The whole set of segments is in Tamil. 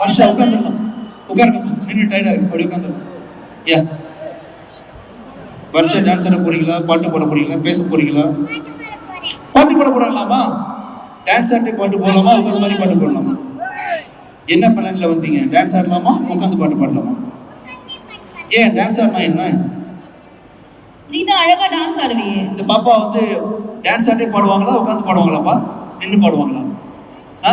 வருஷா உட்காந்துடலாம் உட்காருங்க. நின்று டயர்டா இருக்கு. அப்படி உட்காந்துடலாம் யா வருஷா டான்ஸ் ஆட போறீங்களா? பாட்டு பாட போறீங்களா? பேச போறீங்களா? பாட்டு பாட போறாங்களாமா டான்ஸ் ஆடி பாட்டு போடலாமா? உட்காந்து மாதிரி பாட்டு போடலாமா? என்ன பிளான்ல வந்தீங்க? டான்ஸ் ஆடலாமா? உட்காந்து பாட்டு பாடலாமா? ஏன் டான்ஸ் ஆடினா என்ன? நீ தான் அழகா டான்ஸ் ஆடுவியே. இந்த பாப்பா வந்து டான்ஸ் ஆடி பாடுவாங்களா? உட்காந்து பாடுவாங்களாப்பா நின்று பாடுவாங்களா? ஆ?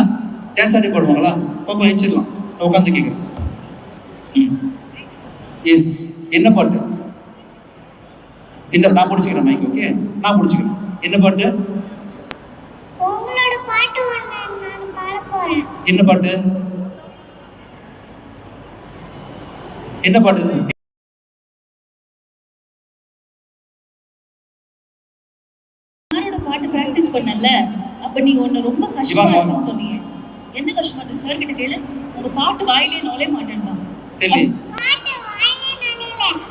டான்ஸ் ஆடி பாடுவாங்களா? பாப்பா எச்சிடலாம் உட்காந்து கேட்குறேன் எஸ் என்ன பாட்டு? இந்த நான் பிடிச்சிக்கிறேன் மைக் ஓகே நான் பிடிச்சிக்கிறேன். என்ன பாட்டு? உங்களோட பாட்டு ஒண்ணு நான் பாட போறேன். என்ன பாட்டு? என்ன பாட்டு பாட்டு பிராக்டிஸ் பண்ணல. அப்ப நீ ஒண்ணு ரொம்ப கஷ்டமா சொன்னீங்க. என்ன கஷ்டமா இருக்கு சார் கிட்ட கேளு. உங்க பாட்டு வாயிலே நுழைய மாட்டேன்டா.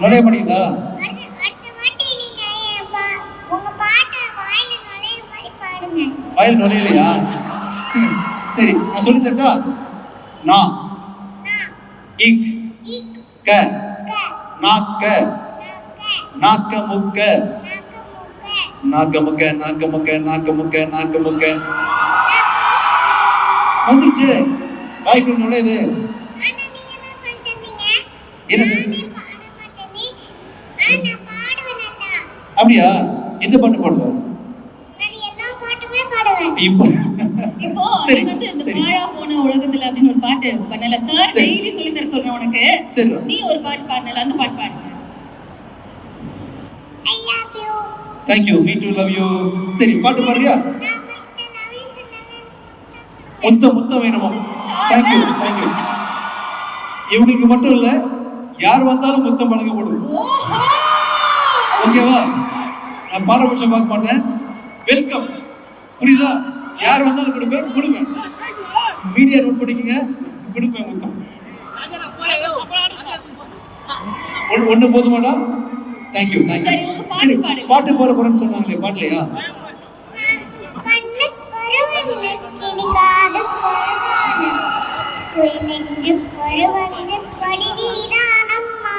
நுழைய பாட்டு வாயில நுழையலையா? சரி நான் சொல்லி தரட்டா? நான் இக். க. க. நாக்க. நாக்க. முக்க நாக்க முக்க நாக்க முக்க நாக்க முக்க நாக்க முக்க வந்துருச்சு வாய்க்குள்ள நுழையுது என்ன பாட அப்படியா? எந்த பாட்டு பாடுவேன். இப்போ. இப்போ சரி நீ வந்து இந்த சரி. பாழா போன உலகத்துல அப்படின்னு ஒரு பாட்டு பண்ணல சார். டெய்லி சொல்லி தர சொல்றேன் உனக்கு. சரி நீ ஒரு பாட்டு பாடல அந்த பாட்டு பாடுங்க. I love you me too love you சரி பாட்டு பாடுறியா? முத்தம் முத்தம் வேணுமா? தேங்க்யூ தேங்க்யூ இவங்களுக்கு மட்டும் இல்ல யார் வந்தாலும் முத்தம் வழங்கப்படும் ஓகேவா நான் பாரபட்சம் பார்க்க மாட்டேன் வெல்கம் புரியுதா? யார் வந்தாலும் கொடுப்பேன் கொடுப்பேன் மீடியா நோட் பண்ணிக்கங்க கொடுப்பேன் முத்தம். ஒன்று போதுமாடா? தேங்க்யூ தேங்க்யூ பாட்டு போட போறேன்னு சொன்னாங்களே பாடலையா? குய் நெஞ்சு கருவந்து கொடி வீரானம்மா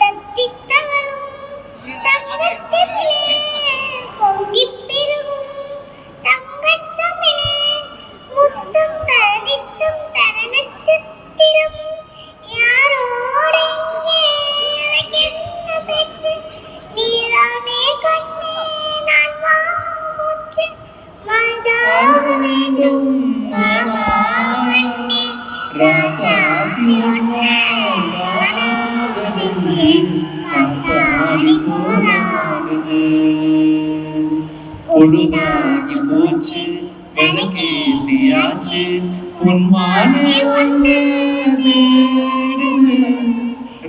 தத்தி தவழும் தங்கச்சிலே பொங்கி பெருகும் தங்கச்சமிழே முத்தும் தரதித்தும் தர நட்சத்திரம் யாரோட இங்கே எனக்கு என்ன பேச்சு நீதானே கண்ணே நான் வாங்கும் மூச்சு மனதாக வேண்டும் பொழுதாகி போச்சு விளக்கேத்தியாச்சு பொன்மானே ஒண்ணு தேடுது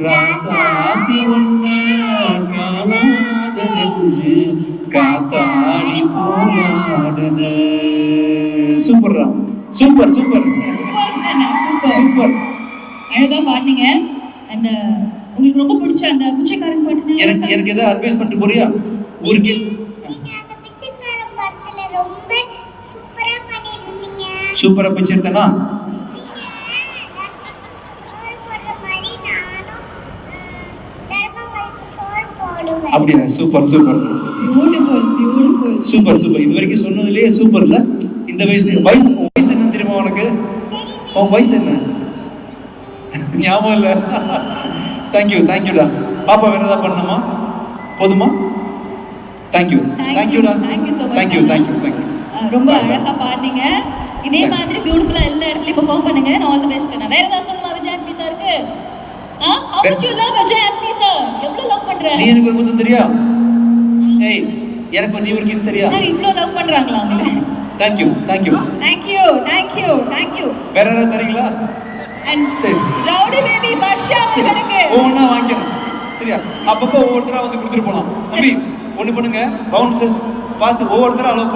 ராசாதி ஒண்ணு காணாத நெஞ்சு காத்தாடி போராடுது சூப்பர்ரா சூப்பர் சூப்பர். சூப்பர். சூப்பர். அழகா பாடுனீங்க. அந்த உங்களுக்கு ரொம்ப பிடிச்ச அந்த பிச்சைக்காரன் பாட்டு எனக்கு எனக்கு ஏதாவது அட்வைஸ் பண்ணிட்டு போறியா? ஊருக்கு நீங்க அந்த பிச்சைக்காரன் படத்துல ரொம்ப சூப்பரா பிடிச்சிருக்கேனா அப்படியா? சூப்பர் சூப்பர் சூப்பர் சூப்பர் இது வரைக்கும் சொன்னதுலயே சூப்பர் இல்ல? இந்த வயசு உன் வயசு என்ன தெரியுமா உனக்கு? உன் வயசு என்ன? ஞாபகம் இல்ல? தேங்க்யூ தேங்க்யூடா பாப்பா வேற ஏதாவது பண்ணணுமா? போதுமா? Thank you தேங்க்யூடா. Thank you thank you thank you ரொம்ப அழகா பாடுனீங்க. இதே மாதிரி பியூட்டிஃபுல்லா எல்லா இடத்துலயும் பெர்ஃபார்ம் பண்ணுங்க. நான் ஆல் தி பெஸ்ட் நான் வேற ஏதாவது சொல்லணுமா விஜய் ஆண்டி சாருக்கு ஆ? How much you love Vijay Antony sir எவ்வளவு லவ் பண்ற? நீ எனக்கு ஒரு முத்தம் தெரியா? ஏய் எனக்கு நீ ஒரு கிஸ் தெரியா? சார் இவ்ளோ லவ் பண்றாங்களா உங்களை? Thank you thank you thank you thank you thank you வேற யாராவது தரீங்களா? அண்ட் சரி. ரவுடி பேபி வர்ஷா அவர்களுக்கு சரியா? அப்பப்போ ஒவ்வொருத்தரா வந்து கொடுத்துட்டு போலாம். தம்பி ஒண்ணு பண்ணுங்க. பவுன்சர்ஸ் பார்த்து ஒவ்வொருத்தரா அலோவ்